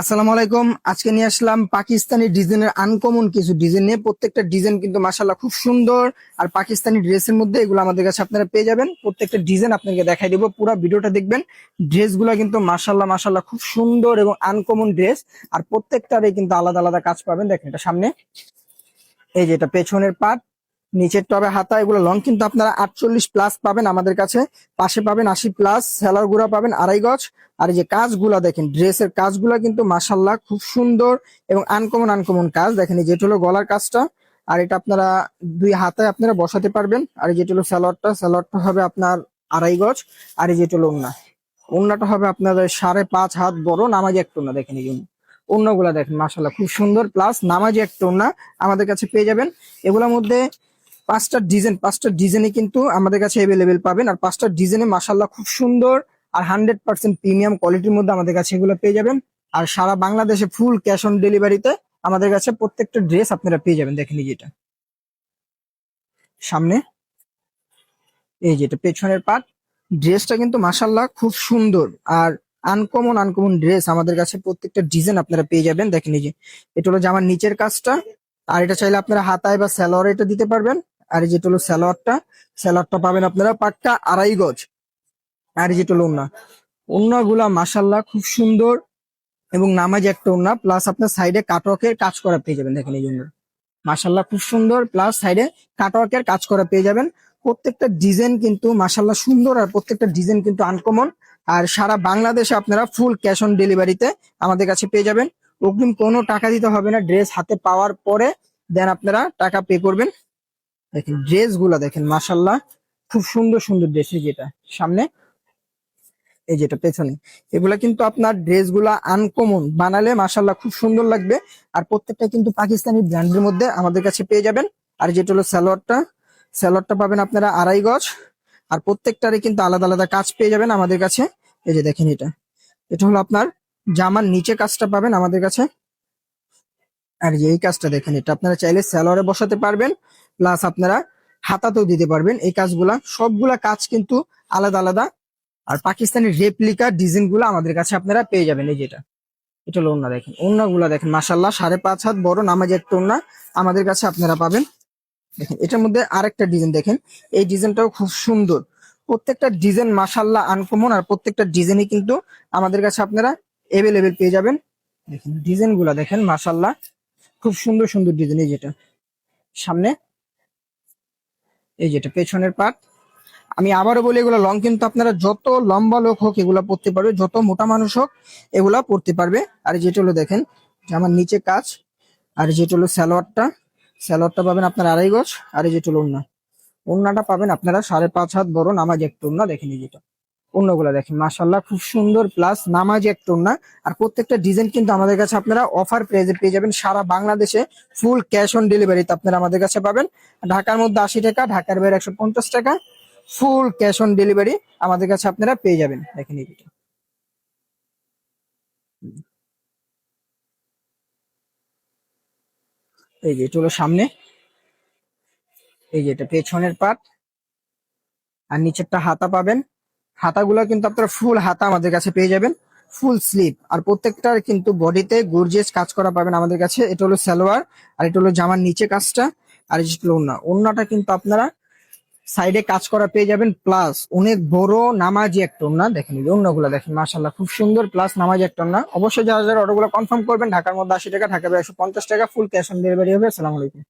আসসালামু আলাইকুম। আজকে নিয়ে আসলাম পাকিস্তানি ডিজাইনের আনকমন কিছু ডিজাইন নিয়ে। প্রত্যেকটা ডিজাইন কিন্তু মাসাল্লাহ খুব সুন্দর। আর পাকিস্তানি ড্রেসের মধ্যে এগুলো আমাদের কাছে আপনারা পেয়ে যাবেন। প্রত্যেকটা ডিজাইন আপনাকে দেখাই দেবো। পুরো ভিডিওটা দেখবেন। ড্রেসগুলো কিন্তু মাসাল্লাহ মাসাল্লাহ খুব সুন্দর এবং আনকমন ড্রেস আর প্রত্যেকটারই কিন্তু আলাদা আলাদা কাজ পাবেন। দেখেন এটা সামনে। এই যে এটা পেছনের পার্ট নিচের টবে হাতা, এগুলো লং কিন্তু আপনারা আটচল্লিশ প্লাস পাবেন আমাদের কাছে। পাশে পাবেন আশি প্লাস সেলার গুড়া পাবেন আড়াই গজ। আর এই যে কাজগুলা দেখেন, ড্রেসের কাজগুলা কিন্তু মাসাল্লাহ খুব সুন্দর এবং আনকমন আনকমন কাজ। দেখেন এই যেটা হলো গলার কাজটা। আর এটা আপনারা দুই হাতে আপনারা বসাতে পারবেন। আর এই যেটা হলো স্যালোয়ারটা স্যালোয়ারটা হবে আপনার আড়াই গজ। আর এই যেটা হলো ওন্না ওন্নাটা হবে আপনাদের সাড়ে পাঁচ হাত বড়, নামাজি একটা ওন্না দেখেন এই জন্য অন্যগুলা দেখেন মাসাল্লাহ খুব সুন্দর। প্লাস নামাজি একটা ওন্না আমাদের কাছে পেয়ে যাবেন। এগুলোর মধ্যে পাঁচটা ডিজাইন পাঁচটা ডিজাইনে কিন্তু আমাদের কাছে অ্যাভেলেবেল পাবেন। আর পাঁচটা ডিজাইনে মাসাল্লাহ খুব সুন্দর আর হান্ড্রেড পার্সেন্ট প্রিমিয়াম কোয়ালিটির মধ্যে আমাদের কাছে এগুলো পেয়ে যাবেন। আর সারা বাংলাদেশে ফুল ক্যাশ অন ডেলিভারিতে আমাদের কাছে প্রত্যেকটা ড্রেস আপনারা পেয়ে যাবেন। দেখেন যেটা সামনে এই যেটা পেছনের পার্ট ড্রেসটা কিন্তু মাসাল্লাহ খুব সুন্দর আর আনকমন আনকমন ড্রেস আমাদের কাছে প্রত্যেকটা ডিজাইন আপনারা পেয়ে যাবেন। দেখেন এই যে, এটা হলো জামার নিচের কাজটা। আর এটা চাইলে আপনারা হাতায় বা স্যালোয়ার এটা দিতে পারবেন। আর যেটা হলো স্যালোয়ারটা স্যালোয়ারটা পাবেন আপনারা পাক্কা আড়াই গজ। আর যেটা হলো ওন্না গুলা মাসাল্লাহ খুব সুন্দর এবং নামাজ একটা ওন্না প্লাস আপনার সাইডে কাটওয়ার্কের কাজ করা পেয়ে যাবেন দেখেন এই জন্য। মাসাল্লাহ খুব সুন্দর প্লাস সাইডে কাটওয়ার্কের কাজ করা পেয়ে যাবেন। প্রত্যেকটা ডিজাইন কিন্তু মাসাল্লাহ সুন্দর আর প্রত্যেকটা ডিজাইন কিন্তু আনকমন আর সারা বাংলাদেশে আপনারা ফুল ক্যাশ অন ডেলিভারিতে আমাদের কাছে পেয়ে যাবেন। অগ্রিম কোনো টাকা দিতে হবে না ড্রেস হাতে পাওয়ার পরে দেন আপনারা টাকা পে করবেন। দেখেন ড্রেসগুলা দেখেন মাসাল্লাহ খুব সুন্দর সুন্দর ড্রেস যেটা, সামনে। এই যেটা, পেছনে। এগুলা কিন্তু আপনার ড্রেসগুলা আনকমন বানালে মাসাল্লাহ খুব সুন্দর লাগবে। আর প্রত্যেকটা কিন্তু পাকিস্তানি ব্র্যান্ডের মধ্যে আমাদের কাছে পেয়ে যাবেন। আর যেটা হলো স্যালোয়ারটা স্যালোয়ারটা পাবেন আপনারা আড়াই গজ। আর প্রত্যেকটারই কিন্তু আলাদা আলাদা কাজ পেয়ে যাবেন আমাদের কাছে। এই যে দেখেন এটা। এটা হলো আপনার জামার নিচে কাজটা পাবেন আমাদের কাছে। আর যে এই কাজটা দেখেন, এটা আপনারা চাইলে স্যালোয়ারে বসাতে পারবেন প্লাস আপনারা হাতাতেও দিতে পারবেন। এই কাজগুলা, সবগুলা কাজ কিন্তু আলাদা আলাদা। আর পাকিস্তানি রেপ্লিকা ডিজাইনগুলো আমাদের কাছে আপনারা পেয়ে যাবেন, এই যেটা। এটা হলো ওন্না দেখেন। ওন্না গুলা দেখেন মাসাল্লাহ সাড়ে পাঁচ হাত বড় নামাজ একটা ওন্না আমাদের কাছে আপনারা পাবেন। দেখেন, এটার মধ্যে আরেকটা ডিজাইন দেখেন। এই ডিজাইনটাও খুব সুন্দর। প্রত্যেকটা ডিজাইন মাসাল্লাহ আনকমন আর প্রত্যেকটা ডিজাইনই কিন্তু আমাদের কাছে আপনারা এভেলেবেল পেয়ে যাবেন। দেখেন ডিজাইনগুলা দেখেন মাসাল্লাহ খুব সুন্দর সুন্দর ডিজাইন এই যেটা সামনে, এই যেটা পেছনের পার্ট আমি আবারও বলি, এগুলো লং কিন্তু আপনারা যত লম্বা লোক হোক এগুলা পড়তে পারবে, যত মোটা মানুষ হোক এগুলা পড়তে পারবে। আর যেটা হলো দেখেন, যে আমার নিচে কাজ, আর যেটা হলো স্যালোয়ারটা স্যালোয়ারটা পাবেন আপনার আড়াই গজ, আর যেটা হলো ওন্না ওন্নাটা পাবেন আপনারা সাড়ে পাঁচ হাত বড় নামাজ একটু ওন্না দেখেন এই যেটা। অন্যগুলো দেখেন মাসাল্লাহ খুব সুন্দর প্লাস নামাজ একটা ওন্না আর প্রত্যেকটা ডিজাইন কিন্তু আমাদের কাছে আপনারা অফার প্রাইজে পেয়ে যাবেন সারা বাংলাদেশে ফুল ক্যাশ অন ডেলিভারিতে আপনারা আমাদের কাছে পাবেন। ঢাকার মধ্যে আশি টাকা, ঢাকার বাইরে একশো পঞ্চাশ টাকা ফুল ক্যাশ অন ডেলিভারি আমাদের কাছে আপনারা পেয়ে যাবেন। দেখেন এই দুটো। এই যে, এটা হলো সামনে। এই যে, এটা পেছনের পাট আর নিচেরটা হাতা পাবেন। হাতাগুলো কিন্তু আপনারা ফুল হাতা আমাদের কাছে পেয়ে যাবেন ফুল স্লিপ আর প্রত্যেকটার কিন্তু বডিতে গর্জিয়াস কাজ করা পাবেন আমাদের কাছে। এটা হলো সালোয়ার, আর এটা হলো জামার নিচে কাজটা, আর এটা হলো ওন্না ওন্নাটা কিন্তু আপনারা সাইডে কাজ করা পেয়ে যাবেন প্লাস অনেক বড় নামাজি একটা ওন্না দেখেন অন্যগুলো দেখেন মাশাল্লাহ খুব সুন্দর প্লাস নামাজি একটা ওন্না অবশ্যই যারা যারা অর্ডারগুলো কনফার্ম করবেন, ঢাকার মধ্যে আশি টাকা ঢাকা একশো পঞ্চাশ টাকা ফুল ক্যাশ অন ডেলিভারি হবে। আসসালামু আলাইকুম।